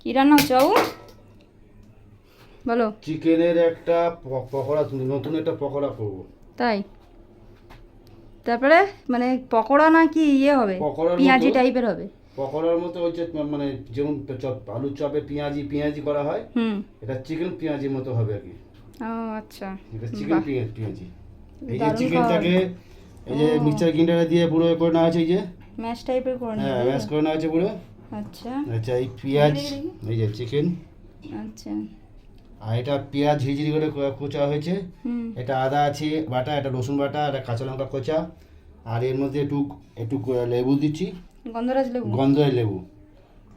কি রান্না হচ্ছে বাবু বলো। চিকেনের একটা পকোড়া নতুন একটা পকোড়া করব। তাই? তারপরে মানে পকোড়া না কি ইয়ে হবে? পেঁয়াজি টাইপের হবে? পকোড়ার মতো হচ্ছে মানে যেমন আলুর চপে পেঁয়াজি পেঁয়াজি করা হয় হুম। এটা চিকেন পেঁয়াজির মতো হবে আর কি। ও আচ্ছা। এটা চিকেন পেঁয়াজ এই যে চিকেনটাকে এই যে। মিক্সার গ্রাইন্ডারে দিয়ে পুরো করে নেওয়া আছে এই যে। ম্যাশ টাইপের করে হ্যাঁ ম্যাশ করে নেওয়া আছে পুরো আচ্ছা। আচ্ছা এই পেঁয়াজ। এই যে চিকেন আচ্ছা। আর এটা পেঁয়াজ ঝিঝিরি করে কোচা হয়েছে। এটা আদা আছে বাটা এটা রসুন বাটা এটা কাঁচা লঙ্কা কোচা। আর এর মধ্যে একটু একটু লেবু দিচ্ছি। গন্ধরাজ লেবু? গন্ধের লেবু।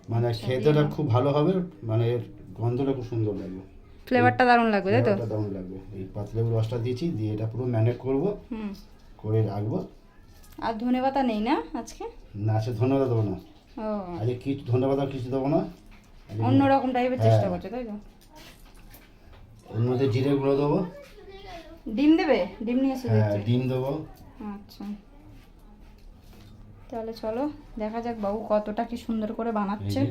মানে আচ্ছা, খেতেটা খুব ভালো হবে মানে এর গন্ধটা খুব সুন্দর লাগবে। ফ্লেভারটা দারুণ লাগবে তাই তো? দারুণ লাগবে। এই পাতলেবুর রসটা দিয়েছি দিয়ে এটা পুরো ম্যানেট করব হুম। করে রাখব। আর ধনে পাতা নেই না আজকে? না সে ধন্যবাদ দেবো না। ও। আজকে কিছু ধন্যবাদ কিছু দেবো না। অন্যরকম টাইপের চেষ্টা হ্যাঁ। করছ তাই তো? এর মধ্যে জিরে গুঁড়ো দেবো। ডিম দেবে? ডিম নিয়ে এসে হ্যাঁ ডিম দেবো। আচ্ছা। তাহলে চলো দেখা যাক বাবু কতটা কি সুন্দর করে বানাচ্ছে।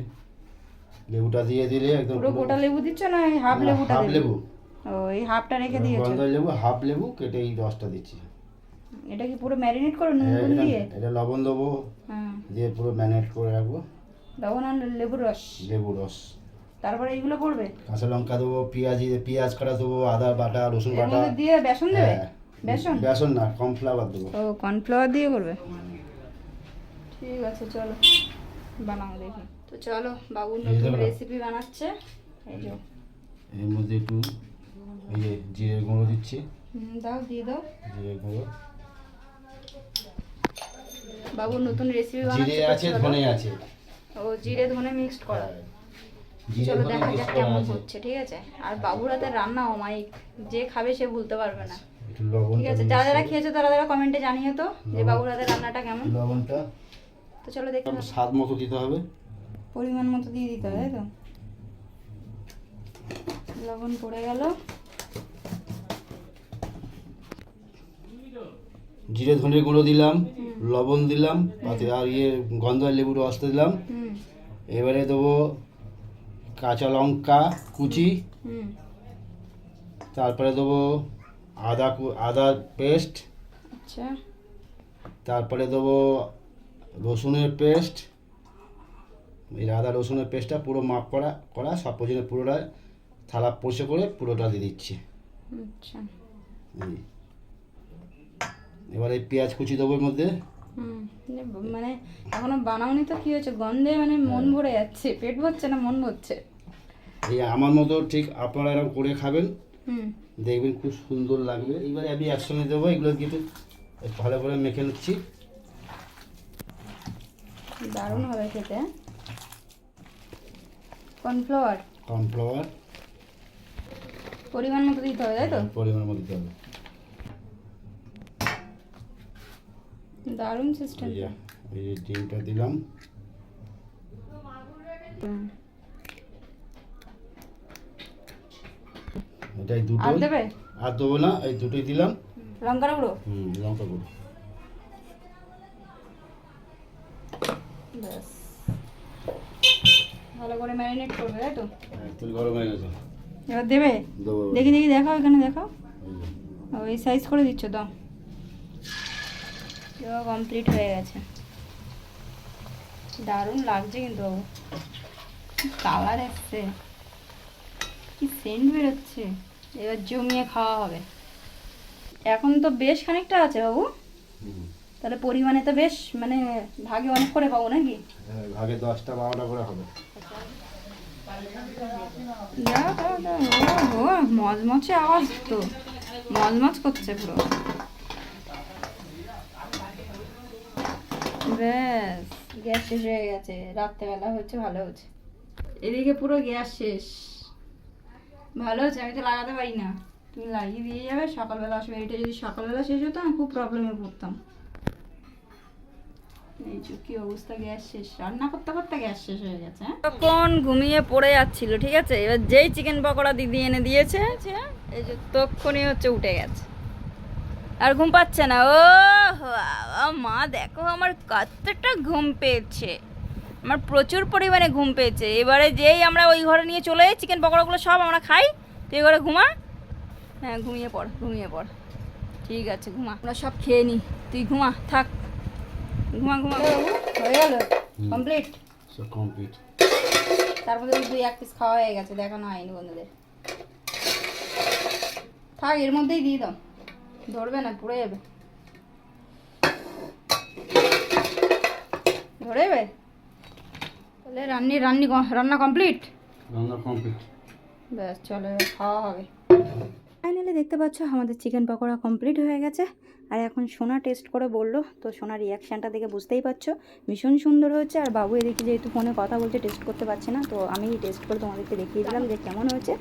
লেবুটা দিয়ে দিলে একদম পুরো গোটা লেবু দিচ্ছ না এই হাফ লেবুটা হাফ লেবু। ও এই হাফটা রেখে দিয়েছ? গন্ধের লেবু হাফ লেবু কেটে এই রসটা দিচ্ছি। এটা কি পুরো ম্যারিনেট করে নুন হ্যাঁ, দিয়ে? এটা লবণ দেবো। হ্যাঁ। দিয়ে পুরো ম্যানেট করে রাখব। লবণ আর লেবুর রস। লেবু রস। তারপরে এইগুলো পড়বে কাঁচা লঙ্কা দেবো পেঁয়াজি পেঁয়াজ কাটা দেবো আদা বাটা রসুন বাটা। দিয়ে বেসন দেবে? হ্যাঁ। বেসন? বেসন না কর্নফ্লাওয়ার দেবো। ও কর্নফ্লাওয়ার দিয়ে করবে? ঠিক আছে চলো। বানাও দেখি। তো চলো বাবু নতুন রেসিপি বানাচ্ছে। এই যে। এর মধ্যে একটু এই যে জিরে গুঁড়ো দিচ্ছি। দাও দিয়ে দাও। জিরে গুঁড়ো। বাবু নতুন রেসিপি বানাচ্ছে তো আছে ধনে আছে। ও জিরে ধনে মিক্সড করা। হ্যাঁ। জিরে চলো দেখা যাক কেমন হচ্ছে ঠিক আছে? আর বাবুর হাতে রান্না অমায়িক যে খাবে সে ভুলতে পারবে না। লবণ ঠিক আছে যারা যারা খেয়েছো তারা তারা কমেন্টে জানিয়ে তো যে লবণ। বাবুর হাতে রান্নাটা কেমন। লবণটা। তো চলো দেখি স্বাদ মতো দিতে হবে। পরিমাণ মতো দিয়ে দিতে হবে তো? লবণ পড়ে গেল। জিরে ধনে গুঁড়ো দিলাম লবণ দিলাম আর ইয়ে গন্ধ লেবুর রসটা দিলাম। হুম। এবারে দেবো কাঁচা লঙ্কা কুচি। তারপরে দেবো আদা আদা পেস্ট আচ্ছা। তারপরে দেবো রসুনের পেস্ট এই আদা রসুনের পেস্টটা পুরো মাপ করা করা সব পর্যন্ত পুরোটা থালা পরিষ্কার করে পুরোটা দিয়ে দিচ্ছি। আচ্ছা। এবার এই পেঁয়াজ কুচি দেবো এর মধ্যে। মানে এখনও বানাওনি তো কি হয়েছে? গন্ধে মানে মন ভরে যাচ্ছে। পেট ভরছে না মন ভরছে? এই আমার মতো ঠিক আপনারা এরকম করে খাবেন। হুম। দেখবেন খুব সুন্দর লাগবে। এবারে আমি একসঙ্গে দেবো এগুলো কিন্তু ভালো করে মেখে নিচ্ছি। দারুণ হবে খেতে কর্নফ্লাওয়ার? কর্নফ্লাওয়ার। পরিমাণ মতো দিতে হবে তাই তো? পরিমাণ মতো দিতে হবে। দারুণ সিস্টেম এই ডিমটা দিলাম। এটাই দুটো আর দেবে? আর দেবো না এই দুটোই দিলাম। লঙ্কার গুঁড়ো? হুম লঙ্কা গুঁড়ো। ব্যাস। ভালো করে ম্যারিনেট করবে তাই তো? হ্যাঁ, তেল গরম হয়ে গেছে। এবার দেবে? দেখি দেখি দেখাও এখানে দেখাও। ওই সাইজ করে দিচ্ছ দাও। দেওয়া কমপ্লিট হয়ে গেছে। দারুণ লাগছে কিন্তু বাবু। কালার এসছে। কি সেন্ট বেরোচ্ছে। এবার জমিয়ে খাওয়া হবে। এখন তো বেশ খানিকটা আছে বাবু। তাহলে পরিমাণে তো বেশ মানে ভাগে অনেক করে পাবো নাকি? হ্যাঁ, ভাগে দশটা বারোটা করে হবে। মজমচে আওয়াজ তো। মজমচ করছে পুরো। ব্যাস গ্যাস শেষ হয়ে গেছে। রাত্রেবেলা হচ্ছে ভালো হচ্ছে এদিকে পুরো গ্যাস শেষ। ভালো হচ্ছে, আমি তো লাগাতে পারি না। তুমি লাগিয়ে দিয়ে যাবে, সকালবেলা আসবে। এটা যদি সকালবেলা শেষ হতো, আমি খুব প্রবলেমে পড়তাম। এই কি অবস্থা, গ্যাস শেষ। রান্না করতে করতে গ্যাস শেষ হয়ে গেছে হ্যাঁ? তখন ঘুমিয়ে পড়ে যাচ্ছিল, ঠিক আছে? এবার যেই চিকেন পকোড়া দিদি এনে দিয়েছে, এই যে তক্ষণি হচ্ছে উঠে গেছে। আর ঘুম পাচ্ছে না। ও মা, দেখো আমার কতটা ঘুম পেয়েছে। আমার প্রচুর পরিমাণে ঘুম পেয়েছে। এবারে যেই আমরা ওই ঘরে নিয়ে চলে যাই চিকেন পকোড়াগুলো সব আমরা খাই। তুই ঘরে ঘুমা। হ্যাঁ ঘুমিয়ে পড় ঘুমিয়ে পড়। ঠিক আছে ঘুমা। আমরা সব খেয়ে নিই তুই ঘুমা থাক। ঘুমা ঘুমা। হয়ে গেল? কমপ্লিট সব কমপ্লিট তার মধ্যে দুই এক পিস খাওয়া হয়ে গেছে দেখানো হয়নি বন্ধুদের। থাক এর মধ্যেই দিয়ে দাও। ধরবে না পুড়ে যাবে। ধরে যাবে? তাহলে রান্নি রান্নি রান্না কমপ্লিট রান্না কমপ্লিট ব্যাস চলো খাওয়া হবে। ফাইনালি দেখতে পাচ্ছ আমাদের চিকেন পকোড়া কমপ্লিট হয়ে গেছে। আর এখন সোনা টেস্ট করে বলল তো সোনার রিয়াকশানটা দেখে বুঝতেই পারছ। ভীষণ সুন্দর হয়েছে আর বাবু এদিকে যেহেতু ফোনে কথা বলছে টেস্ট করতে পারছে না তো আমি টেস্ট করে তোমাদেরকে দেখিয়ে দিলাম যে কেমন হয়েছে।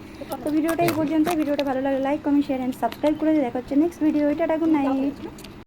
তো ভিডিওটা এই পর্যন্ত ভিডিওটা ভালো লাগলে like comment share and subscribe করে দেখা হচ্ছে নেক্সট ভিডিও এটা গুড নাইট